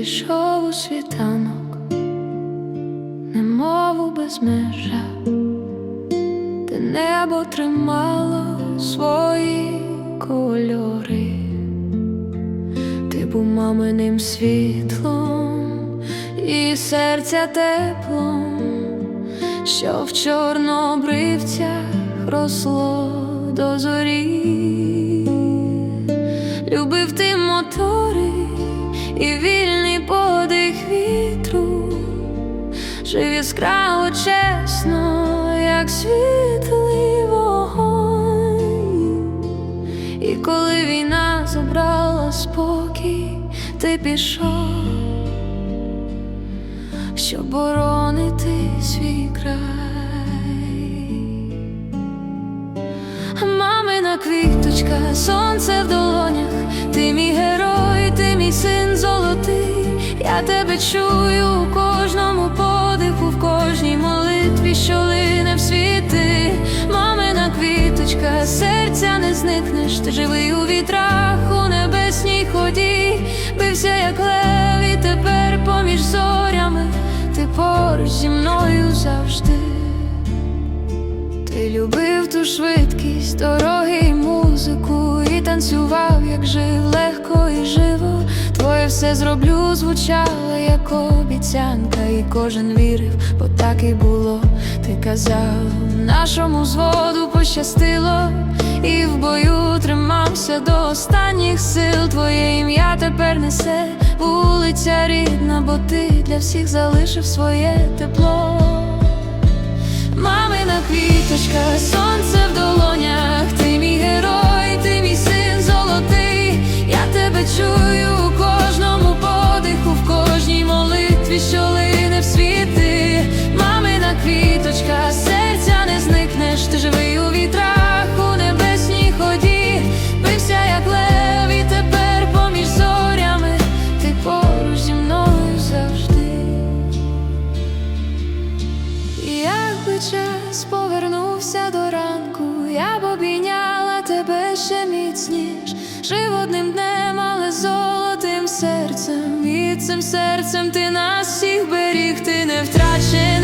пішов у світанок, немов у безмежа, де небо тримало свої кольори, ти був маминим світлом і серця теплом, що в чорнобривцях росло до зорі. Любив ти мотори і вільний подих вітру, жив яскраво чесно, як світлий вогонь. І коли війна забрала спокій, ти пішов, щоб боронити свій край. Чую у кожному подиху, в кожній молитві, що лине в світи. Мамина квіточка, серця не зникнеш, ти живий у вітрах, у небесній ході, бився, як лев, і тепер поміж зорями, ти поруч зі мною завжди. Ти любив ту швидкість, дороги й музику, і танцював, як жив, легко і живо. Все зроблю, звучало, як обіцянка, і кожен вірив, бо так і було. Ти казав, нашому зводу пощастило, і в бою тримався до останніх сил. Твоє ім'я тепер несе вулиця рідна, бо ти для всіх залишив своє тепло. Мамина квіточка, сонце в долонях, ти мій герой, ти мій син золотий. Я тебе чую що лине в світи. Мамина квіточка, серця не зникнеш, ти живий у вітрах, у небесній ході, бився, як лев, і тепер поміж зорями, ти поруч зі мною завжди. Якби час повернувся до ранку, я б обійняла тебе ще міцніш, жив одним днем, але золотим серцем, і цим серцем ти нас всіх беріг, ти не втрачений.